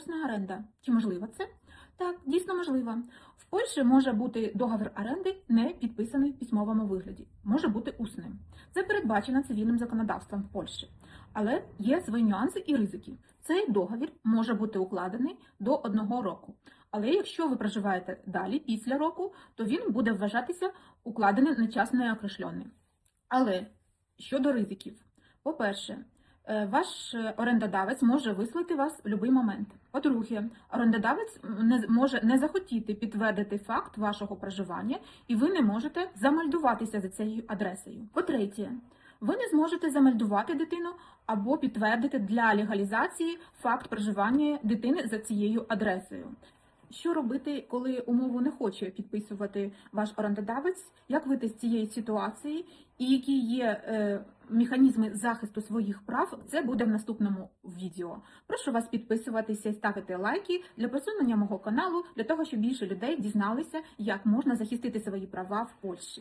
усна оренда. Чи можливо це? Так, дійсно можливо. В Польщі може бути договір оренди не підписаний в письмовому вигляді, може бути усним. Це передбачено цивільним законодавством в Польщі. Але є свої нюанси і ризики. Цей договір може бути укладений до одного року. Але якщо ви проживаєте далі після року, то він буде вважатися укладеним нечасно і окрешлений. Але щодо ризиків, по-перше, ваш е, орендодавець може вислати вас в будь-який момент. По-друге, орендодавець не може не захотіти підтвердити факт вашого проживання, і ви не можете замальдуватися за цією адресою. По-третє, ви не зможете замальдувати дитину або підтвердити для легалізації факт проживання дитини за цією адресою. Що робити, коли умову не хоче підписувати ваш орендодавець? Як вийти з цієї ситуації? І які є е, механізми захисту своїх прав? Це буде в наступному відео. Прошу вас підписуватися і ставити лайки для просунення мого каналу, для того, щоб більше людей дізналися, як можна захистити свої права в Польщі.